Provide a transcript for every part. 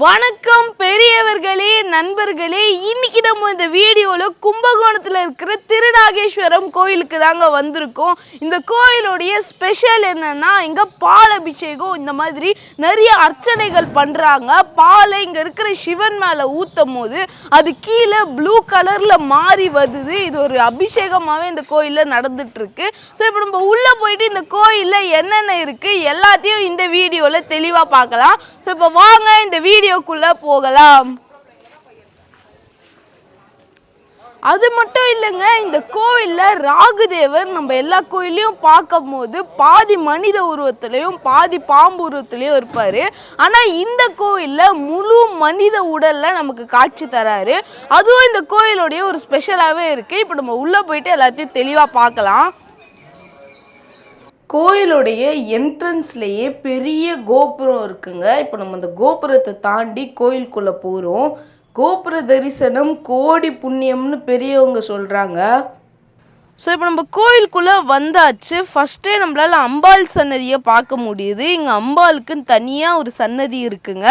வணக்கம் பெரியவர்களே நண்பர்களே. இன்னைக்கு நம்ம இந்த வீடியோவில் கும்பகோணத்தில் இருக்கிற திருநாகேஸ்வரம் கோயிலுக்கு தாங்க வந்திருக்கோம். இந்த கோயிலுடைய ஸ்பெஷல் என்னன்னா இங்கே பால் அபிஷேகம் இந்த மாதிரி நிறைய அர்ச்சனைகள் பண்ணுறாங்க பாலை இங்கே இருக்கிற சிவன் மேலே ஊற்றும் போது அது கீழே ப்ளூ கலரில் மாறி வருது. இது ஒரு அபிஷேகமாகவே இந்த கோயிலில் நடந்துட்டுருக்கு. ஸோ இப்போ நம்ம உள்ளே போயிட்டு இந்த கோயிலில் என்னென்ன இருக்குது எல்லாத்தையும் இந்த வீடியோவில் தெளிவாக பார்க்கலாம். ஸோ இப்போ வாங்க இந்த வீடியோக்குள்ளே போகலாம். அது மட்டும் இல்லைங்க இந்த கோவிலில் ராகுதேவர் நம்ம எல்லா கோயிலையும் பார்க்கும்போது பாதி மனித உருவத்துலேயும் பாதி பாம்பு உருவத்துலேயும் இருப்பார். ஆனால் இந்த கோயிலில் முழு மனித உடலில் நமக்கு காட்சி தராரு. அதுவும் இந்த கோயிலுடைய ஒரு ஸ்பெஷலாகவே இருக்குது இப்போ நம்ம உள்ளே போயிட்டு எல்லாத்தையும் தெளிவாக பார்க்கலாம். கோயிலுடைய என்ட்ரன்ஸ்லேயே பெரிய கோபுரம் இருக்குங்க. இப்போ நம்ம அந்த கோபுரத்தை தாண்டி கோயிலுக்குள்ளே போகிறோம் கோபுர தரிசனம் கோடி புண்ணியம்னு பெரியவங்க சொல்கிறாங்க ஸோ இப்போ நம்ம கோயிலுக்குள்ளே வந்தாச்சு. ஃபஸ்ட்டே நம்மளால் அம்பாள் சன்னதியை பார்க்க முடியுது. இங்கே அம்பாளுக்குன்னு தனியாக ஒரு சன்னதி இருக்குங்க.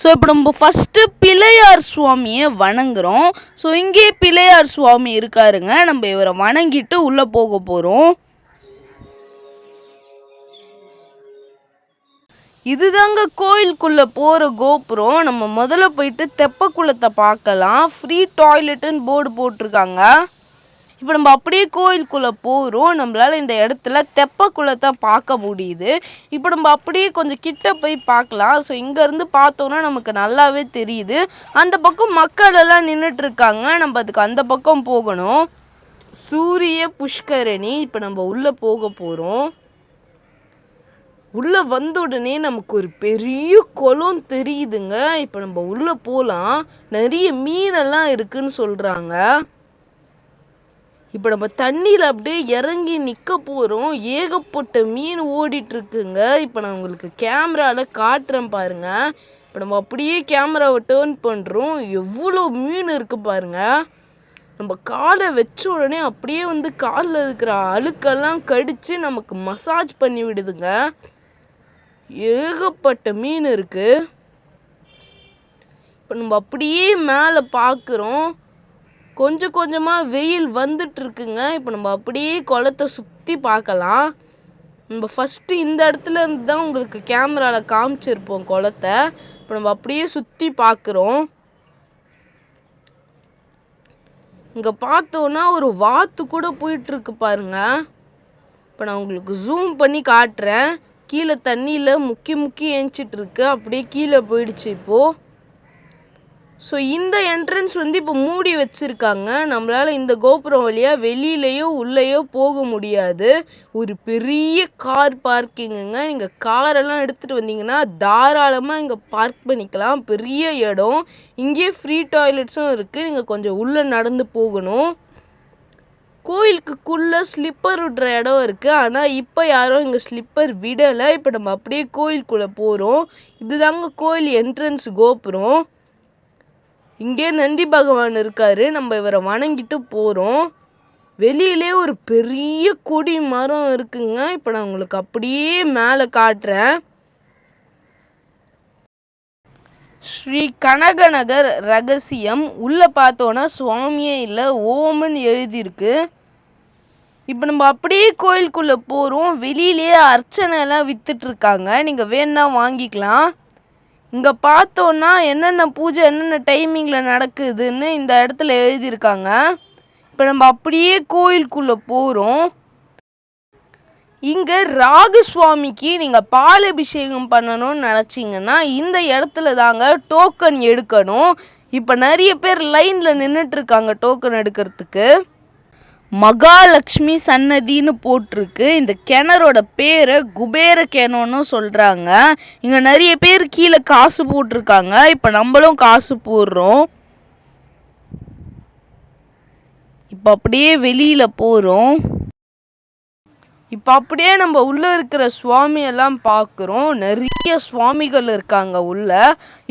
ஸோ இப்போ நம்ம ஃபஸ்ட்டு பிள்ளையார் சுவாமியை வணங்குறோம். ஸோ இங்கே பிள்ளையார் சுவாமி இருக்காருங்க. நம்ம இவரை வணங்கிட்டு உள்ளே போக போகிறோம் இதுதாங்க கோயிலுக்குள்ளே போகிற கோபுரம். நம்ம முதல்ல போயிட்டு தெப்பக்குளத்தை பார்க்கலாம். ஃப்ரீ டாய்லெட்டுன்னு போர்டு போட்டிருக்காங்க. இப்போ நம்ம அப்படியே கோயிலுக்குள்ளே போகிறோம் நம்மளால் இந்த இடத்துல தெப்ப குளத்தை பார்க்க முடியுது. இப்போ நம்ம அப்படியே கொஞ்சம் கிட்ட போய் பார்க்கலாம். ஸோ இங்கேருந்து பார்த்தோன்னா நமக்கு நல்லாவே தெரியுது. அந்த பக்கம் மக்கள் எல்லாம் நின்றுட்டுருக்காங்க நம்ம அதுக்கு அந்த பக்கம் போகணும். சூரிய புஷ்கரணி. இப்போ நம்ம உள்ளே போக போகிறோம் உள்ளே வந்த உடனே நமக்கு ஒரு பெரிய குளம் தெரியுதுங்க. இப்போ நம்ம உள்ளே போகலாம் நிறைய மீனெல்லாம் இருக்குன்னு சொல்கிறாங்க இப்போ நம்ம தண்ணியில் அப்படியே இறங்கி நிற்க போகிறோம் ஏகப்பட்ட மீன் ஓடிட்டுருக்குங்க. இப்போ நான் உங்களுக்கு கேமராவில் காட்டுறேன் பாருங்க. இப்போ நம்ம அப்படியே கேமராவை டேர்ன் பண்ணுறோம் எவ்வளோ மீன் இருக்குது பாருங்க. நம்ம காலை வச்ச உடனே அப்படியே வந்து காலில் இருக்கிற அழுக்கெல்லாம் கடித்து நமக்கு மசாஜ் பண்ணி விடுதுங்க. ஏகப்பட்ட மீன் இருக்கு. இப்போ நம்ம அப்படியே மேலே பார்க்குறோம் கொஞ்சம் கொஞ்சமாக வெயில் வந்துட்டு இருக்குங்க. இப்போ நம்ம அப்படியே குளத்தை சுற்றி பார்க்கலாம். நம்ம ஃபஸ்ட்டு இந்த இடத்துல இருந்து தான் உங்களுக்கு கேமராவில் காமிச்சிருப்போம் குளத்தை. இப்போ நம்ம அப்படியே சுற்றி பார்க்குறோம். இங்கே பார்த்தோன்னா ஒரு வாத்து கூட போயிட்டுருக்கு பாருங்க. இப்போ நான் உங்களுக்கு ஜூம் பண்ணி காட்டுறேன். கீழே தண்ணியில் முக்கி முக்கி ஏஞ்சிட்டு இருக்கு அப்படியே கீழே போயிடுச்சு இப்போது ஸோ இந்த என்ட்ரன்ஸ் வந்து இப்போ மூடி வச்சுருக்காங்க. நம்மளால் இந்த கோபுரம் வழியாக வெளியிலையோ உள்ளேயோ போக முடியாது. ஒரு பெரிய கார் பார்க்கிங்குங்க நீங்கள் காரெல்லாம் எடுத்துகிட்டு வந்தீங்கன்னா தாராளமாக இங்கே பார்க் பண்ணிக்கலாம். பெரிய இடம். இங்கேயே ஃப்ரீ டாய்லெட்ஸும் இருக்குது நீங்கள் கொஞ்சம் உள்ளே நடந்து போகணும். கோயிலுக்குள்ளே ஸ்லிப்பர் விடுற இடம் இருக்குது ஆனால் இப்போ யாரும் இங்கே ஸ்லிப்பர் விடலை. இப்போ நம்ம அப்படியே கோயிலுக்குள்ளே போகிறோம் இதுதாங்க கோயில் என்ட்ரன்ஸ் கோபுரம். இங்கே நந்தி பகவான் இருக்காரு. நம்ம இவரை வணங்கிட்டு போகிறோம் வெளியிலே ஒரு பெரிய கொடி மரம் இருக்குங்க. இப்போ நான் உங்களுக்கு அப்படியே மேலே காட்டுறேன். ஸ்ரீ கனகநகர் ரகசியம். உள்ளே பார்த்தோன்னா சுவாமியே இல்லை ஓமன் எழுதியிருக்கு. இப்போ நம்ம அப்படியே கோயிலுக்குள்ளே போகிறோம் வெளியிலேயே அர்ச்சனை எல்லாம் நீங்கள் வேணா வாங்கிக்கலாம். இங்கே பார்த்தோன்னா என்னென்ன பூஜை என்னென்ன டைமிங்கில் நடக்குதுன்னு இந்த இடத்துல எழுதியிருக்காங்க. இப்போ நம்ம அப்படியே கோயிலுக்குள்ளே போகிறோம் இங்கே ராகு சுவாமிக்கு நீங்கள் பால் அபிஷேகம் பண்ணணும்னு நினச்சிங்கன்னா இந்த இடத்துல தாங்க டோக்கன் எடுக்கணும். இப்போ நிறைய பேர் லைனில் நின்றுட்டுருக்காங்க டோக்கன் எடுக்கிறதுக்கு. மகாலட்சுமி சன்னதின்னு போட்டிருக்கு. இந்த கிணறோட பேரை குபேர கிணறுன்னு சொல்கிறாங்க இங்கே நிறைய பேர் கீழே காசு போட்டிருக்காங்க. இப்போ நம்மளும் காசு போடுறோம். இப்போ அப்படியே வெளியில் போகிறோம் இப்போ அப்படியே நம்ம உள்ளே இருக்கிற சுவாமியெல்லாம் பார்க்குறோம் நிறைய சுவாமிகள் இருக்காங்க உள்ளே.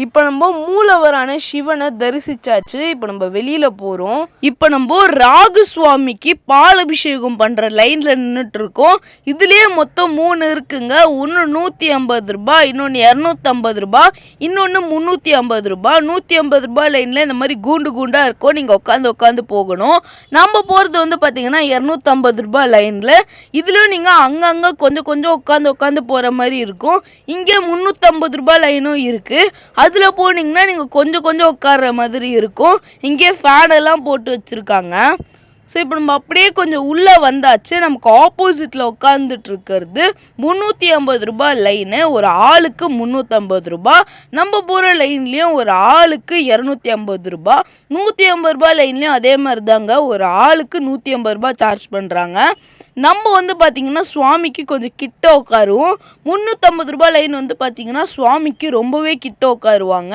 இப்போ நம்ம மூலவரான சிவனை தரிசிச்சாச்சு. இப்போ நம்ம வெளியில் போகிறோம் இப்போ நம்ம ராகு சுவாமிக்கு பால் அபிஷேகம் பண்ணுற லைனில் நின்றுட்டு இருக்கோம் மொத்தம் மூணு இருக்குங்க. ஒன்று நூற்றி ஐம்பது ரூபாய் இன்னொன்று இரநூத்தம்பது ரூபா இன்னொன்று முந்நூற்றி ஐம்பது ரூபா நூற்றி ஐம்பது ரூபாய் லைனில் இந்த மாதிரி கூண்டு கூண்டாக இருக்கும். நீங்கள் உட்காந்து உட்காந்து போகணும். நம்ம போகிறது வந்து பார்த்தீங்கன்னா இரநூத்தம்பது ரூபாய் லைனில். இதுலேயும் நீங்கள் அங்கங்கே கொஞ்சம் கொஞ்சம் உட்காந்து உட்காந்து போகிற மாதிரி இருக்கும். இங்கே முந்நூற்றம்பது ரூபாய் லைனும் இருக்குது அதில் போனீங்கன்னா நீங்கள் கொஞ்சம் கொஞ்சம் உட்கார்ற மாதிரி இருக்கும். இங்கே ஃபேன் எல்லாம் போட்டு வச்சுருக்காங்க. ஸோ இப்போ நம்ம அப்படியே கொஞ்சம் உள்ளே வந்தாச்சு. நமக்கு ஆப்போசிட்டில் உட்காந்துட்டு இருக்கிறது முந்நூற்றி ஐம்பது ரூபாய் லைனு ஒரு ஆளுக்கு முந்நூற்றம்பது ரூபா நம்ம போகிற லைன்லேயும் ஒரு ஆளுக்கு இரநூத்தி ஐம்பது ரூபா நூற்றி ஐம்பது ரூபாய் லைன்லேயும் அதே மாதிரி தாங்க ஒரு ஆளுக்கு நூற்றி ஐம்பது ரூபா சார்ஜ் பண்ணுறாங்க நம்ம வந்து பார்த்திங்கன்னா சுவாமிக்கு கொஞ்சம் கிட்ட உட்காருவோம். முந்நூற்றம்பது ரூபாய் லைன் வந்து பார்த்திங்கன்னா சுவாமிக்கு ரொம்பவே கிட்ட உட்காருவாங்க.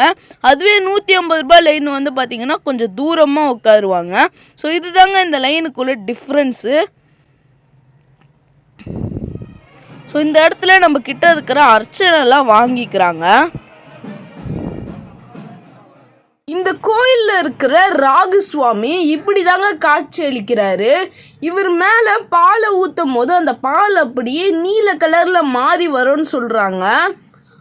அதுவே நூற்றி ஐம்பது ரூபாய் லைன் வந்து பார்த்திங்கன்னா கொஞ்சம் தூரமாக உட்காருவாங்க. ஸோ இதுதாங்க இந்த லைனுக்குள்ள டிஃப்ரென்ஸு ஸோ இந்த இடத்துல நம்ம கிட்ட இருக்கிற அர்ச்சனைலாம் வாங்கிக்கிறாங்க. இந்த கோயில்ல இருக்கிற ராகு சுவாமி இப்படி தாங்க காட்சி அளிக்கிறாரு. இவர் மேலே பாலை ஊற்றும் போது அந்த பால் அப்படியே நீல கலரில் மாறி வரும்னு சொல்கிறாங்க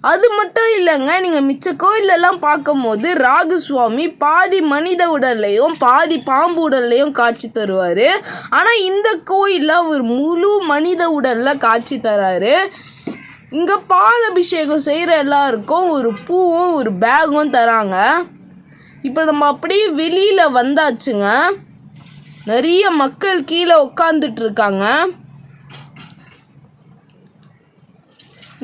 அது மட்டும் இல்லைங்க நீங்கள் மிச்ச கோயிலெல்லாம் பார்க்கும்போது ராகு சுவாமி பாதி மனித உடல்லையும் பாதி பாம்பு உடல்லையும் காட்சி தருவார். ஆனால் இந்த கோயிலில் அவர் முழு மனித உடலில் காட்சி தராரு. இங்கே பால் அபிஷேகம் செய்கிற எல்லாருக்கும் ஒரு பூவும் ஒரு பேகும் தராங்க. இப்போ நம்ம அப்படியே வெளியில் வந்தாச்சுங்க. நிறைய மக்கள் கீழே உட்காந்துட்டு இருக்காங்க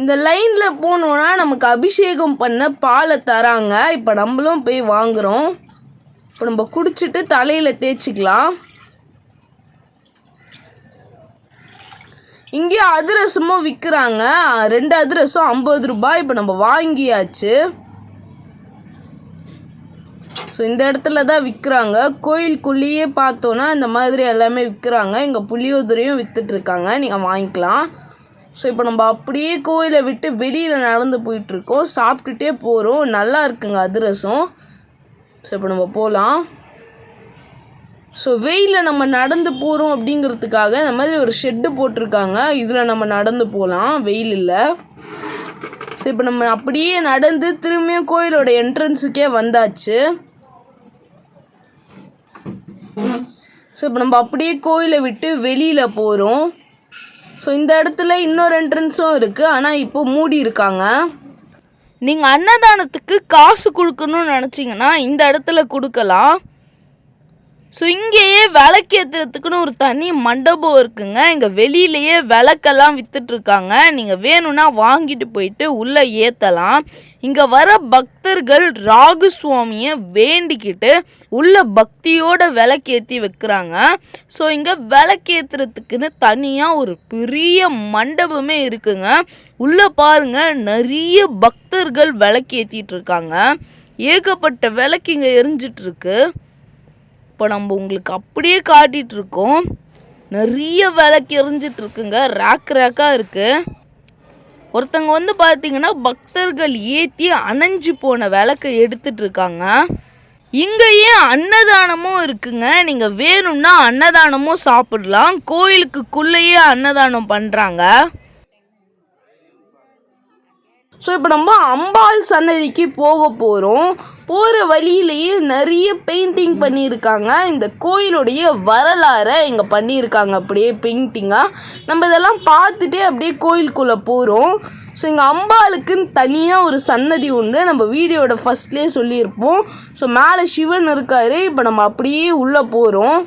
இந்த லைனில் போனோன்னா நமக்கு அபிஷேகம் பண்ண பாலை தராங்க. இப்போ நம்மளும் போய் வாங்குகிறோம் இப்போ நம்ம குடிச்சிட்டு தலையில் தேய்ச்சிக்கலாம். இங்கே அதிரசமும் விற்கிறாங்க ரெண்டு அதிரசம் ஐம்பது ரூபாய் இப்போ நம்ம வாங்கியாச்சு. ஸோ இந்த இடத்துல தான் விற்கிறாங்க கோயிலுக்குள்ளேயே பார்த்தோன்னா இந்த மாதிரி எல்லாமே விற்கிறாங்க இங்கே புளியோதரையும் விற்றுட்ருக்காங்க நீங்கள் வாங்கிக்கலாம். ஸோ இப்போ நம்ம அப்படியே கோயிலை விட்டு வெளியில் நடந்து போயிட்டுருக்கோம். சாப்பிட்டுட்டே போகிறோம் நல்லா இருக்குங்க அதிரசம். ஸோ இப்போ நம்ம போகலாம் ஸோ வெயிலில் நம்ம நடந்து போகிறோம் அப்படிங்கிறதுக்காக இந்த மாதிரி ஒரு ஷெட்டு போட்டிருக்காங்க. இதில் நம்ம நடந்து போகலாம் வெயில் இல்லை. ஸோ இப்போ நம்ம அப்படியே நடந்து திரும்பியும் கோயிலோட என்ட்ரன்ஸுக்கே வந்தாச்சு. ஸோ இப்போ நம்ம அப்படியே கோயிலை விட்டு வெளியில் போகிறோம் ஸோ இந்த இடத்துல இன்னொரு என்ட்ரன்ஸும் இருக்குது ஆனால் இப்போ மூடி இருக்காங்க. நீங்கள் அன்னதானத்துக்கு காசு கொடுக்கணும்னு நினச்சிங்கன்னா இந்த இடத்துல கொடுக்கலாம். ஸோ இங்கேயே விளக்கு ஏற்றுறதுக்குன்னு ஒரு தனி மண்டபம் இருக்குங்க. இங்கே வெளியிலேயே விளக்கெல்லாம் விற்றுட்ருக்காங்க நீங்கள் வேணும்னா வாங்கிட்டு போயிட்டு உள்ளே ஏற்றலாம் இங்கே வர பக்தர்கள் ராகு சுவாமியை வேண்டிக்கிட்டு உள்ள பக்தியோட விளக்கேற்றி வைக்கிறாங்க. ஸோ இங்கே விளக்கேற்றுறதுக்குன்னு தனியாக ஒரு பெரிய மண்டபமே இருக்குங்க. உள்ளே பாருங்க நிறைய பக்தர்கள் விளக்கேற்றிட்டு இருக்காங்க ஏகப்பட்ட விளக்கு இங்கே எரிஞ்சிட்ருக்கு இப்போ நம்ம உங்களுக்கு அப்படியே காட்டிகிட்டு இருக்கோம் நிறைய விளக்கு எரிஞ்சிட்டு இருக்குங்க ரேக் ரேக்காக இருக்குது ஒருத்தங்க வந்து பார்த்தீங்கன்னா பக்தர்கள் ஏற்றி அணைஞ்சு போன விளக்கை எடுத்துட்டு இருக்காங்க இங்கேயே அன்னதானமும் இருக்குங்க. நீங்கள் வேணும்னா அன்னதானமும் சாப்பிடலாம். கோயிலுக்குள்ளேயே அன்னதானம் பண்ணுறாங்க ஸோ இப்போ நம்ம அம்பாள் சன்னதிக்கு போக போகிறோம் போகிற வழியிலேயே நிறைய பெயிண்டிங் பண்ணியிருக்காங்க. இந்த கோயிலுடைய வரலாறை இங்கே பண்ணியிருக்காங்க. அப்படியே பெயிண்டிங்காக நம்ம இதெல்லாம் பார்த்துட்டே அப்படியே கோயிலுக்குள்ளே போகிறோம் ஸோ இங்கே அம்பாளுக்குன்னு தனியாக ஒரு சன்னதி உண்டு நம்ம வீடியோட ஃபஸ்ட்லேயே சொல்லியிருப்போம். ஸோ மேலே சிவன் இருக்கார். இப்போ நம்ம அப்படியே உள்ளே போகிறோம்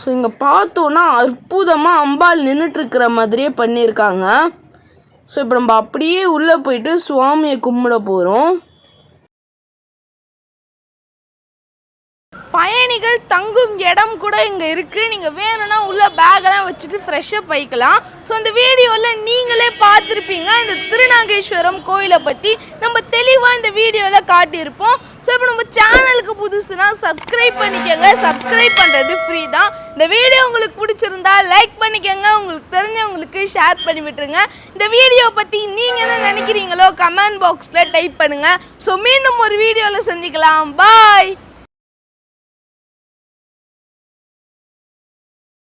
ஸோ இங்கே பார்த்தோன்னா அற்புதமாக அம்பாள் நின்றுட்டுருக்கிற மாதிரியே பண்ணியிருக்காங்க. ஸோ இப்போ நம்ம அப்படியே உள்ளே போயிட்டு சுவாமியை கும்பிட போகிறோம் பயணிகள் தங்கும் இடம் கூட இங்கே இருக்குது நீங்கள் வேணும்னா உள்ள பேக்கெல்லாம் வச்சுட்டு ஃப்ரெஷ்ஷாக வைக்கலாம் ஸோ இந்த வீடியோவில் நீங்களே பார்த்துருப்பீங்க. இந்த திருநாகேஸ்வரம் கோயிலை பற்றி நம்ம தெளிவாக இந்த வீடியோவில் காட்டியிருப்போம். ஸோ இப்போ நம்ம சேனலுக்கு புதுசுனா சப்ஸ்கிரைப் பண்ணிக்கோங்க. சப்ஸ்கிரைப் பண்ணுறது ஃப்ரீ தான். இந்த வீடியோ உங்களுக்கு பிடிச்சிருந்தா லைக் பண்ணிக்கோங்க. உங்களுக்கு தெரிஞ்சவங்களுக்கு ஷேர் பண்ணி விட்டுருங்க. இந்த வீடியோ பற்றி நீங்கள் என்ன நினைக்கிறீங்களோ கமெண்ட் பாக்ஸில் டைப் பண்ணுங்கள் ஸோ மீண்டும் ஒரு வீடியோவில் சந்திக்கலாம். பாய்